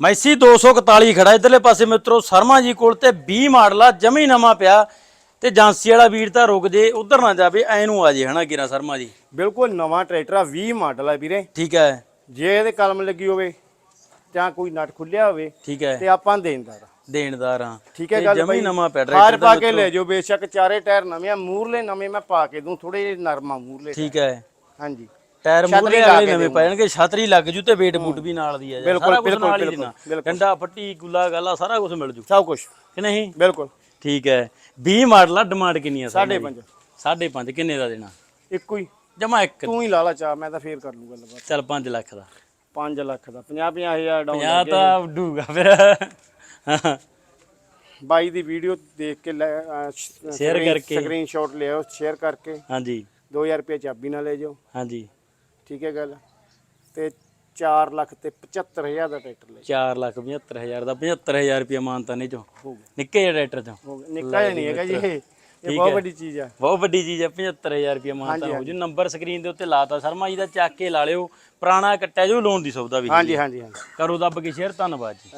Messi 241 ਖੜਾ ਇਧਰਲੇ ਪਾਸੇ ਮਿੱਤਰੋ ਸ਼ਰਮਾ ਜੀ ਕੋਲ ਤੇ 20 ਮਾਡਲ ਆ ਜਮੀ ਨਵਾਂ ਪਿਆ ਤੇ ਜਾਂਸੀ ਵਾਲਾ ਵੀਰ ਤਾਂ ਰੁਕ ਜੇ ਉਧਰ ਨਾ ਜਾਵੇ ਐ ਨੂੰ ਆ ਜੇ ਹਨਾ ਕਿਰਾ ਸ਼ਰਮਾ ਜੀ? ਬਿਲਕੁਲ ਨਵਾਂ ਟਰੈਕਟਰ ਆ 20 ਮਾਡਲ ਆ ਵੀਰੇ। ਠੀਕ ਹੈ। ਜੇ ਇਹਦੇ ਕਲਮ ਲੱਗੀ ਹੋਵੇ ਜਾਂ ਕੋਈ ਨਟ ਖੁੱਲਿਆ ਹੋਵੇ ਠੀਕ ਹੈ। ਤੇ ਆਪਾਂ ਦੇਣਦਾਰ ਆ। ਦੇਣਦਾਰ ਆ। ਠੀਕ ਹੈ ਤੇ ਗੱਲ ਜਮੀ ਬਾਈ। ਨਵਾਂ ਪਿਆ ਹਾਰ ਟਰੈਕਟਰ ਪਾ ਕੇ ਲੈ ਜਾਓ ਬੇਸ਼ੱਕ ਚਾਰੇ ਟਾਇਰ ਨਵੇਂ ਆ ਮੂਰਲੇ ਨਵੇਂ ਮੈਂ ਪਾ ਕੇ ਦੂੰ ਥੋੜੇ ਜਿਹੇ ਨਰਮਾ ਮੂਰਲੇ ਠੀਕ ਹੈ। ਹਾਂਜੀ। ਟਾਇਰ ਮੂਰੇ ਵਾਲੇ ਨਵੇਂ ਦੇਊਂਗਾ। ਪੈ ਜਾਣਗੇ ਛਤਰੀ ਲੱਗ ਜੂ ਤੇ ਵੇਟ ਬੂਟ ਵੀ ਨਾਲ ਦੀ ਆ ਜਾ ਬਿਲਕੁਲ, ਬਿਲਕੁਲ, ਬਿਲਕੁਲ। ਗੰਡਾ ਪੱਟੀ ਗੁੱਲਾ ਗਾਲਾ ਸਾਰਾ ਕੁਝ ਮਿਲ ਜੂ। ਸਭ ਕੁਝ ਕਿ ਨਹੀਂ? ਬਿਲਕੁਲ। ਠੀਕ ਹੈ। 20 ਮਾਡਲ ਆ ਡਿਮਾਂਡ ਕਿੰਨੀ ਆ ਸਾਢੇ ਪੰਜ। ਸਾਢੇ ਪੰਜ ਕਿੰਨੇ ਦਾ ਦੇਣਾ? ਇੱਕੋ ਹੀ। ਜਮਾ ਇੱਕ। ਤੂੰ ਹੀ ਲਾ ਲਾ ਚਾ ਮੈਂ ਤਾਂ ਫੇਰ ਕਰ ਲੂ ਗੱਲਬਾਤ। ਚੱਲ 5 ਲੱਖ ਦਾ। 5 ਲੱਖ ਦਾ। 50 50000 ਡਾਊਨ 50 ਤਾਂ ਉੱਡੂਗਾ ਫਿਰ। ਬਾਈ ਦੀ ਵੀਡੀਓ ਦੇਖ ਕੇ Share ਕਰਕੇ। ਸਕਰੀਨਸ਼ਾਟ ਲਿਆਓ ਸ਼ੇਅਰ ਕਰਕੇ। ਹਾਂਜੀ। 2000 ਰੁਪਏ ਚਾਬੀ ਨਾਲ ਲੈ ਜਾਓ। ਹਾਂਜੀ। ਠੀਕ ਹੈ ਗੱਲ? ਤੇ 4 ਲੱਖ ਤੇ 75000 ਦਾ ਟਰੈਕਟਰ ਲੈ। 4 ਲੱਖ 75000 ਦਾ 75000 ਰੁਪਏ ਮਾਨਤਾ ਨਹੀਂ ਚੋ। ਨਿੱਕੇ ਜਿਹੇ ਟਰੈਕਟਰ ਚੋਂ। ਨਿੱਕਾ ਜਿਹਾ ਨਹੀਂ ਹੈਗਾ ਜੀ ਇਹ। ਇਹ ਬਹੁਤ ਵੱਡੀ ਚੀਜ਼ ਆ। ਬਹੁਤ ਵੱਡੀ ਚੀਜ਼ ਹੈ 75000 ਰੁਪਏ ਮਾਨਤਾ ਹੋ ਜੂ। ਨੰਬਰ ਸਕਰੀਨ ਦੇ ਉੱਤੇ ਲਾਤਾ ਸ਼ਰਮਾ ਜੀ ਦਾ ਚੱਕ ਕੇ ਲਾ ਲਿਓ। ਪੁਰਾਣਾ ਕੱਟਿਆ ਜੋ ਲੋਨ ਦੀ ਸੌਦਾ ਵੀ ਹਾਂਜੀ ਹਾਂਜੀ ਹਾਂਜੀ। ਕਰੋ ਦੱਬ ਕੇ ਸ਼ੇਅਰ ਧੰਨਵਾਦ ਜੀ।